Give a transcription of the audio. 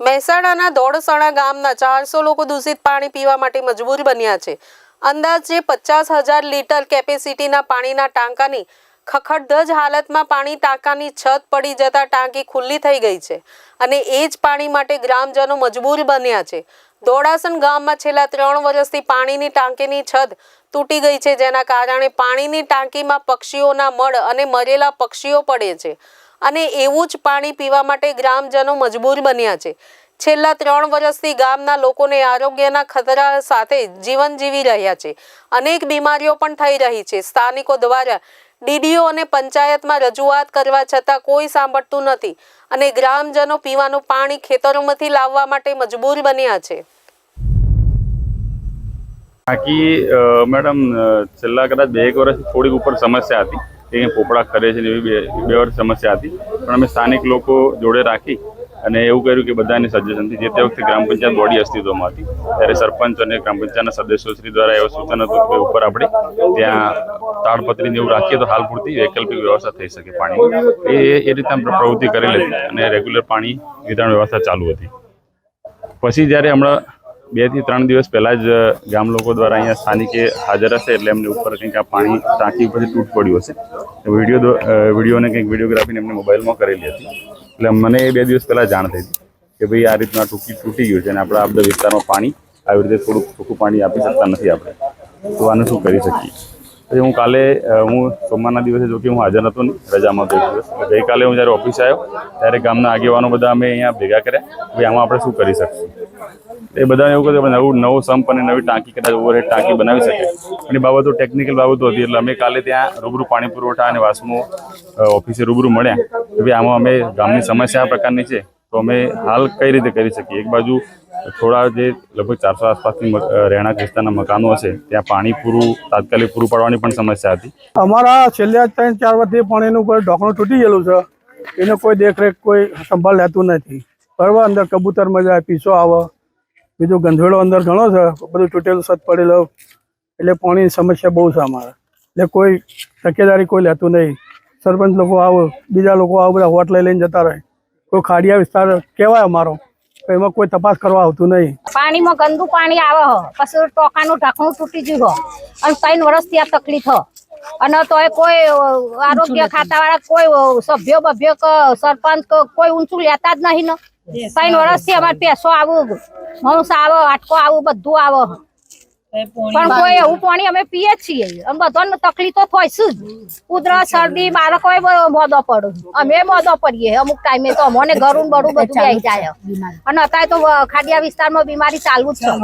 મહેસાણાના દોડસણા ગામના ચારસો લોકો દૂષિત પાણી પીવા માટે મજબૂર બન્યા છે. અંદાજે પચાસ હજાર લીટર કેપેસિટીના પાણીના ટાંકાની ખખડધજ હાલતમાં પાણી ટાંકાની છત પડી જતા ટાંકી ખુલ્લી થઈ ગઈ છે અને એ જ પાણી માટે ગ્રામજનો મજબૂર બન્યા છે. દોડાસણ ગામમાં છેલ્લા ત્રણ વર્ષથી પાણીની ટાંકીની છત તૂટી ગઈ છે, જેના કારણે પાણીની ટાંકીમાં પક્ષીઓના મળ અને મરેલા પક્ષીઓ પડે છે. અને એવું જ પાણી પીવા માટે ગ્રામજનો મજબૂર બન્યા છે. છેલ્લા ત્રણ વર્ષથી ગામના લોકોને આરોગ્યના ખતરા સાથે જીવન જીવી રહ્યા છે. અનેક બીમારીઓ પણ થઈ રહી છે. સ્થાનિકો દ્વારા ડીડીઓ અને પંચાયતમાં રજૂઆત કરવા છતાં કોઈ સાંભળતું નથી અને ગ્રામજનો પીવાનું પાણી ખેતરોમાંથી લાવવા માટે મજબૂર બન્યા છે. બાકી મેડમ છેલ્લા કદાચ બે એક વર્ષથી થોડીક ઉપર સમસ્યા હતી. કે પોપડા કરે છે એવી બે વર્ષ સમસ્યા હતી. પણ અમે સ્થાનિક લોકો જોડે રાખી અને એવું કર્યું કે બધાની સજેશનથી જે તે વખતે ગ્રામ પંચાયત બોડી અસ્તિત્વમાં હતી. ત્યારે સરપંચ અને ગ્રામ પંચાયતના સદસ્યો શ્રી દ્વારા એવું સૂચન હતું કે ઉપર આપણે ત્યાં તાડપત્રીને એવું રાખીએ તો હાલ પૂરતી વૈકલ્પિક વ્યવસ્થા થઈ શકે પાણી. એ એ રીતના પ્રવૃત્તિ કરેલી હતી અને રેગ્યુલર પાણી વિતરણ વ્યવસ્થા ચાલુ હતી. પછી જ્યારે હમણાં બેથી ત્રણ દિવસ પહેલા જ ગામ લોકો દ્વારા અહીંયા સ્થાનિકે હાજર હશે એટલે એમને ઉપર કંઈક આ પાણી ટાંકી ઉપરથી તૂટ પડ્યું હશે. વીડિયો વિડીયોને કંઈક વિડીયોગ્રાફીને એમને મોબાઈલમાં કરેલી હતી. એટલે મને એ બે દિવસ પહેલાં જાણ થઈ હતી કે ભાઈ આ રીતના તૂટી તૂટી ગયું છે અને આપણા આ બધા વિસ્તારમાં પાણી આવી રીતે થોડુંક ચોખ્ખું પાણી આપી શકતા નથી આપણે. તો આને શું કરી શકીએ? પછી હું કાલે હું સોમવારના દિવસે જો કે હું હાજર હતો નહીં રજામાં બે દિવસ. એટલે ગઈકાલે હું જ્યારે ઓફિસ આવ્યો, ત્યારે ગામના આગેવાનો બધા અમે અહીંયા ભેગા કર્યા ભાઈ આમાં આપણે શું કરી શકશું. એ બધાને એવું કહ્યું નવું, નવો સંપ અને નવી ટાંકી, કદાચ ઓવરહેડ ટાંકી બનાવી શકે અને બાબતો ટેકનિકલ બાબતો હતી, એટલે અમે કાલે ત્યાં રૂબરૂ પાણી પુરવઠા અને વાસમો ઓફિસે રૂબરૂ મળ્યા. કે ભાઈ આમાં અમે ગામની સમસ્યા આ પ્રકારની છે, તો અમે હાલ કઈ રીતે કરી શકીએ? એક બાજુ થોડા જે લગભગ ચારસો આસપાસની રહેણાંક વિસ્તારના મકાનો હશે, ત્યાં પાણી પૂરું, તાત્કાલિક પૂરું પાડવાની પણ સમસ્યા હતી. અમારા છેલ્લા ત્રણ ચાર વર્ષથી પાણીનું કોઈ ઢોકણું તૂટી ગયેલું છે. એને કોઈ દેખરેખ, કોઈ સંભાળ લેતું નથી. બરાબર અંદર કબૂતર મજા પીસો આવે. બીજું ગંધેડો અંદર ઘણો છે, બધું તૂટેલું, સત પડેલો. એટલે પાણીની સમસ્યા બહુ છે અમારે. એટલે કોઈ તકેદારી કોઈ લેતું નહીં. સરપંચ લોકો આવો, બીજા લોકો આવો, બધા હોટ લઈ લઈને જતા રહે. કોઈ ખાડિયા વિસ્તાર કહેવાય અમારો. તો એમાં કોઈ તપાસ કરવા આવતું નહીં. પાણીમાં ગંદુ પાણી આવે હ. પછી ટોકાનું ઢાંકણું તૂટી ગયું હો. અને ત્રણ વર્ષથી આ તકલીફ હ. અને તોય કોઈ આરોગ્ય આરોગ્ય ખાતાવાળા કોઈ સભ્યો બભ્યો કે સરપંચ કે કોઈ ઊંચું લેતા જ નહીં ને. ત્રણ વર્ષથી અમારે પેસો આવું હંસ આવે આટકો આવું બધું આવે હ. પણ કોઈ એવું પાણી અમે પીએ છીએ. અને બધાને તકલીફ તો થાય શું જ. ઉધરસ શરદી બાળકો મોદો પડું અમે મોદો પડીએ અમુક ટાઈમે તો અમને ઘરું બરું બધું જાય. અને અત્યારે તો ખાડિયા વિસ્તારમાં બીમારી ચાલુ જ છે.